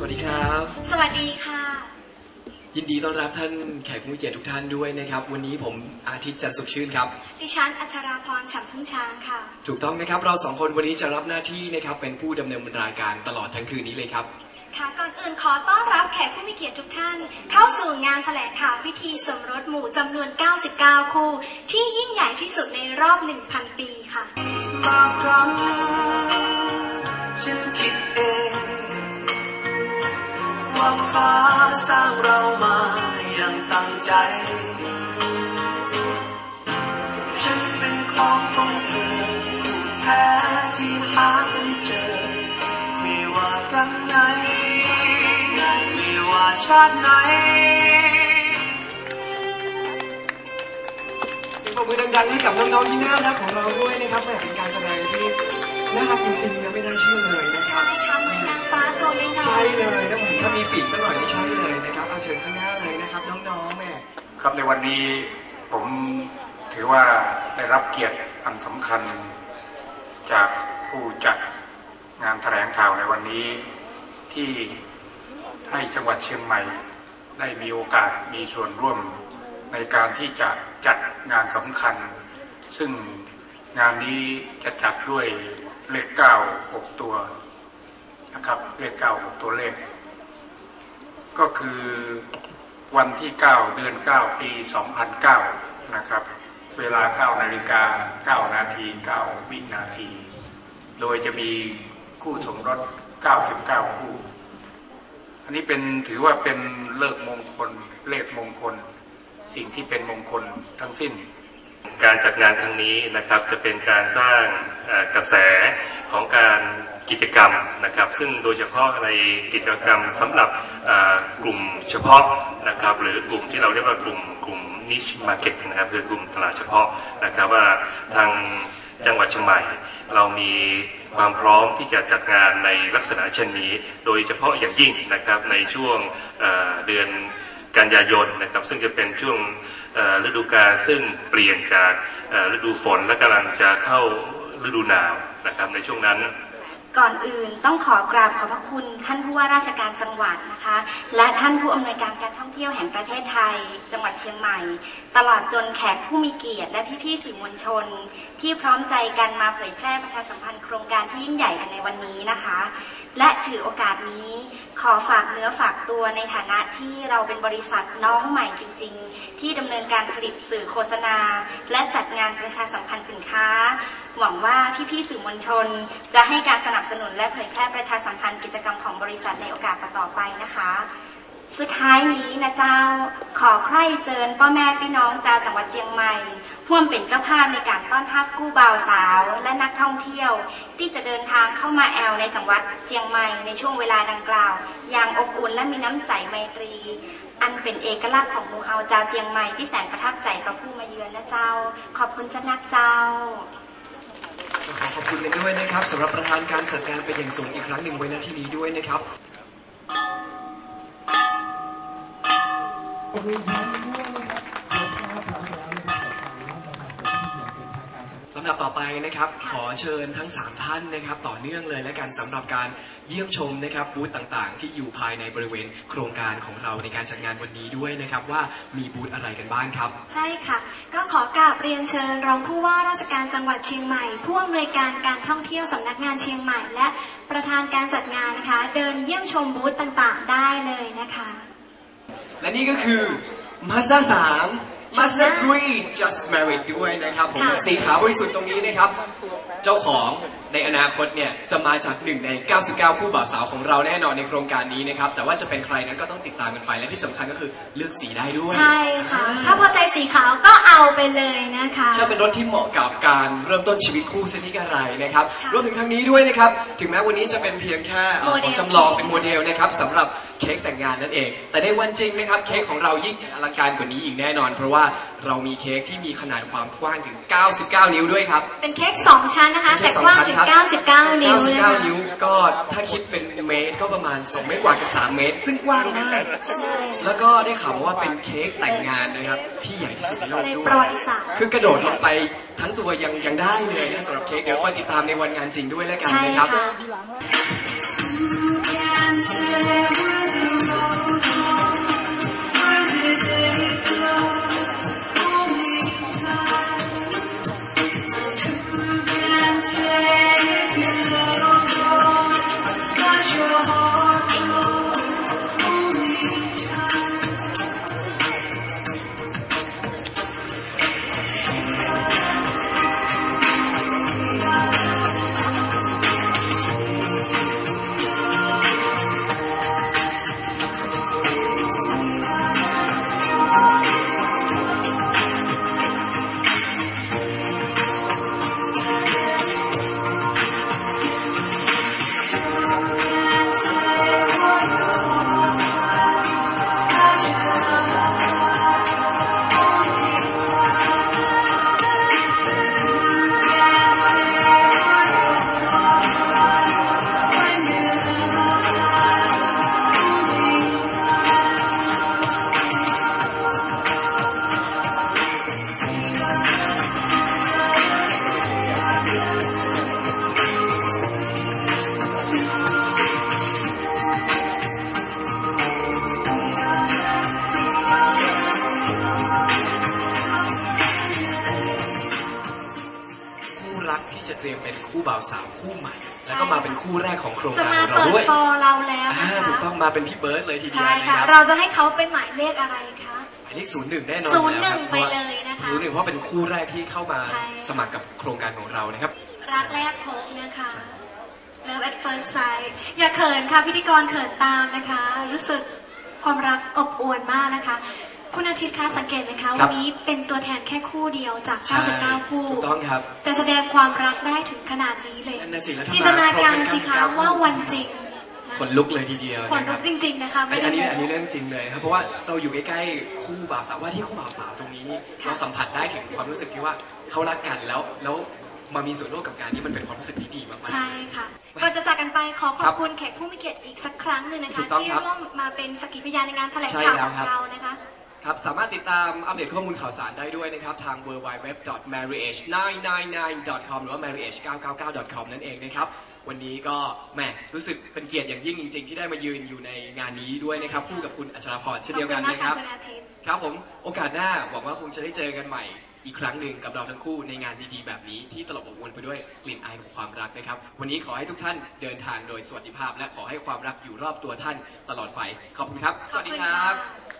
สวัสดีครับ สวัสดีค่ะ ยินดีต้อนรับท่านแขกผู้มีเกียรติทุกท่านด้วยนะครับ วันนี้ผมอาทิตย์จันทร์สุขชื่นครับ ดิฉันอัชราพรฉ่ำพึ่งช้างค่ะ ถูกต้องนะครับเราสองคนวันนี้จะรับหน้าที่นะครับเป็นผู้ดำเนินรายการตลอดทั้งคืนนี้เลยครับ ค่ะ ก่อนอื่นขอต้อนรับแขกผู้มีเกียรติทุกท่าน เข้าสู่งานแถลงข่าวพิธีสมรสหมู่จำนวน 99 คู่ ที่ยิ่งใหญ่ที่สุดในรอบ 1,000 ปีค่ะบางครั้งฉันคิดเอง ว่าฟ้าสร้างเรามาอย่างตั้งใจ ฉันเป็นของของเธอคู่แท้ที่หากันเจอ ไม่ว่าครั้งไหน ไม่ว่าชาติไหนเสียงปรบมือดังๆให้กับน้องๆที่น่ารักของเราด้วยนะครับแหมเป็นการแสดงที่น่ารักจริงๆนะไม่น่าเชื่อเลยนะครับ ใช่เหมือนนางฟ้าตัวน้อยๆ ใช่เลยนะผมถ้ามีปีกสักหน่อยนี่ใช่เลยนะครับอาเชิญข้างหน้าเลยนะครับน้องๆแม่ครับในวันนี้ผมถือว่าได้รับเกียรติอันสำคัญ จากผู้จัดงานแถลงข่าวในวันนี้ ที่ให้จังหวัดเชียงใหม่ ได้มีโอกาสมีส่วนร่วมในการที่จะจัดงานสำคัญ ซึ่งงานนี้จะจัดด้วยเลขเก้าหกตัว นะครับเลขเก้าตัวเลข ก็คือวันที่ 9 เดือน 9 ปี 2009 นะครับ เวลา 9 นาฬิกา 9 นาที 9 วินาที โดยจะมีคู่สมรส 99 คู่ อันนี้เป็นถือว่าเป็นเลิกมงคล เลขมงคล สิ่งที่เป็นมงคลทั้งสิ้น การจัดงานครั้งนี้นะครับจะเป็นการสร้างกระแสของการ กิจกรรมนะครับ ซึ่งโดยเฉพาะในกิจกรรมสำหรับกลุ่มเฉพาะนะครับ หรือกลุ่มที่เราเรียกว่ากลุ่มกลุ่ม niche market นะครับคือกลุ่มตลาดเฉพาะนะครับว่าทางจังหวัดเชียงใหม่ เรามีความพร้อมที่จะจัดงานในลักษณะเช่นนี้ โดยเฉพาะอย่างยิ่งนะครับในช่วงเดือนกันยายนนะครับซึ่งจะเป็นช่วงฤดูกาลซึ่งเปลี่ยนจากฤดูฝนและกำลังจะเข้าฤดูหนาวนะครับในช่วงนั้น ก่อนอื่นต้องขอกราบขอบพระคุณท่านผู้ว่าราชการจังหวัดนะคะ และท่านผู้อำนวยการการท่องเที่ยวแห่งประเทศไทย จังหวัดเชียงใหม่ ตลอดจนแขกผู้มีเกียรติและพี่ๆสื่อมวลชน ที่พร้อมใจกันมาเผยแพร่ประชาสัมพันธ์โครงการที่ยิ่งใหญ่กันในวันนี้นะคะ และถือโอกาสนี้ขอฝากเนื้อฝากตัวในฐานะที่เราเป็นบริษัทน้องใหม่จริง ๆ ที่ดำเนินการผลิตสื่อโฆษณา และจัดงานประชาสัมพันธ์สินค้า หวังว่าพี่ๆสื่อมวลชนจะให้การสนับสนุนและเผยแพร่ประชาสัมพันธ์กิจกรรมของบริษัทในโอกาสต่อๆไปนะคะ สุดท้ายนี้นะเจ้าขอใคร่เจิญพ่อแม่พี่น้องเจ้าจังหวัดเชียงใหม่ร่วมเป็นเจ้าภาพในการต้อนรับกู้บ่าวสาว และนักท่องเที่ยว ที่จะเดินทางเข้ามาแอลในจังหวัดเชียงใหม่ในช่วงเวลาดังกล่าว อย่างอบอุ่นและมีน้ำใจไมตรี อันเป็นเอกลักษณ์ของมูเฮาเจ้าเชียงใหม่ที่แสนประทับใจต่อผู้มาเยือนนะเจ้า ขอบคุณเจ้านักเจ้า ขอขอบคุณกันด้วยนะครับสำหรับประธานการจัดงานเป็นอย่างสูงอีกครั้งหนึ่งไว้ณที่นี้ด้วยนะครับ ดับต่อไปนะครับ ขอเชิญทั้ง 3 ท่านนะครับ ต่อเนื่องเลยและกันสำหรับการเยี่ยมชมนะครับบูธต่างๆ ที่อยู่ภายในบริเวณโครงการของเราในการจัดงานวันนี้ด้วยนะครับ ว่ามีบูธอะไรกันบ้างครับ ใช่ค่ะ ก็ขอกราบเรียนเชิญ รองผู้ว่าราชการจังหวัดเชียงใหม่ผู้อำนวยการการท่องเที่ยวสำนักงานเชียงใหม่ และประธานการจัดงานนะคะ เดินเยี่ยมชมบูธต่างๆ ได้เลยนะคะ และนี่ก็คือ Mazda 3 Master 3 Just Married ด้วยนะครับผมค่ะ สีขาวบริสุทธิ์ตรงนี้นะครับ เจ้าของในอนาคตเนี่ยจะมาจากหนึ่งใน 99 คู่บ่าวสาวของเราแน่นอนในโครงการนี้นะครับ แต่ว่าจะเป็นใครนั้นก็ต้องติดตามกันไป และที่สำคัญก็คือเลือกสีได้ด้วยใช่ค่ะ ถ้าพอใจสีขาวก็เอาไปเลยนะคะใช่เป็นรถที่เหมาะกับการเริ่มต้นชีวิตคู่เส้นนี้กระไรนะครับค่ะรวมถึงทางนี้ด้วยนะครับ ถึงแม้วันนี้จะเป็นเพียงแค่เอ่อโมเดล ของจำลองเป็นโมเดลนะครับสำหรับ เค้กแต่งงานนั่นเอง แต่ในวันจริงนะครับเค้กของเรายิ่งอลังการกว่านี้อีกแน่นอน เพราะว่าเรามีเค้กที่มีขนาดความกว้างถึง 99 นิ้วด้วยครับ เป็นเค้กสองชั้นนะคะ แต่กว้างถึง 99 นิ้วนะคะ99 นิ้วก็ถ้าคิดเป็นเมตรก็ประมาณ 2 เมตรกว่ากับ 3 เมตร ซึ่งกว้างมากใช่แล้วก็ได้ข่าวมาว่าเป็นเค้กแต่งงานนะครับที่ใหญ่ที่สุดในโลกในด้วยประวัติศาสตร์คือกระโดดลงไปทั้งตัวยังยังได้เลยนะสำหรับเค้กเดี๋ยวคอยติดตามในวันงานจริงด้วยแล้วกันใช่นะครับค่ะ คู่บ่าวสาวคู่ใหม่ แล้วก็มาเป็นคู่แรกของโครงจะการมาของเราเปิดด้วยฟอร์เราแล้วอ่านะคะถูกต้องมาเป็นพี่เบิร์ดเลยทีเดียวใช่นะค่ะ ครับเราจะให้เขาเป็นหมายเลขอะไรคะ หมายเลขศูนย์หนึ่งแน่นอนศูนย์หนึ่งแล้วครับไปเลยนะคะศูนย์หนึ่งเพราะเป็นคู่แรกที่เข้ามาใช่ สมัครกับโครงการของเรานะครับ รักแรกพบนะคะ Love at first sight อย่าเขินค่ะพิธีกรเขินตามนะคะ รู้สึกความรักอบอวลมากนะคะ คุณอาทิตย์คะสังเกตไหมคะครัวับนนี้เป็นตัวแทนแค่คู่เดียวจากใช่99 คู่ ถูกต้องครับ แต่แสดงความรักได้ถึงขนาดนี้เลยนั่นน่ะสิแล้วถ้าจินตนาการมาครบเป็นสิคะ99ว่าวันจริงนะขนลุกเลยทีเดียวขนนะคลุรักบจริง ๆ นะคะอัไม่นได้อันนี้โม้อันนี้เรื่องจริงเลยครับเพราะว่าเราอยู่ใกล้ๆคู่บ่าวสาวว่าที่คู่บ่าวสาวตรงนี้นี่ค่ะเราสัมผัสได้ถึงความรู้สึกที่ว่าเขารักกันแล้วแล้วมามีส่วนร่วมกับงานนี้มันเป็นความรู้สึกที่ดีมากๆใช่ค่ะก่อนจะจากกันไปขอขคอรับบคุณแขกผู้มีเกียรติอีกสักครั้งหนึ่งนะถูคะกต้องที่ครับร่วมมาเป็นสกขีพยานในงานแถลงใช่ข่าวแล้ขวองครับเรานะคะ ครับสามารถติดตามอัปเดตข้อมูลข่าวสารได้ด้วยนะครับ ทาง www.marriage999.com หรือว่า marriage999.com นั่นเองนะครับ วันนี้ก็แหมรู้สึกเป็นเกียรติอย่างยิ่งจริง ๆ ที่ได้มายืนอยู่ในงานนี้ด้วยนะครับ คู่กับคุณอัชราพรเช่นเดียวกันนะครับ ขอบคุณมากค่ะคุณอาทิตย์ ครับผมโอกาสหน้าหวังว่าคงจะได้เจอกันใหม่ อีกครั้งหนึ่งกับเราทั้งคู่ในงานดีๆแบบนี้ที่ตลบอบอวนไปด้วยกลิ่นอายของความรักนะครับ วันนี้ขอให้ทุกท่านเดินทางโดยสวัสดิภาพ และขอให้ความรักอยู่รอบตัวท่านตลอดไป ขอบคุณครับ สวัสดีครับขอบคุณค่ะ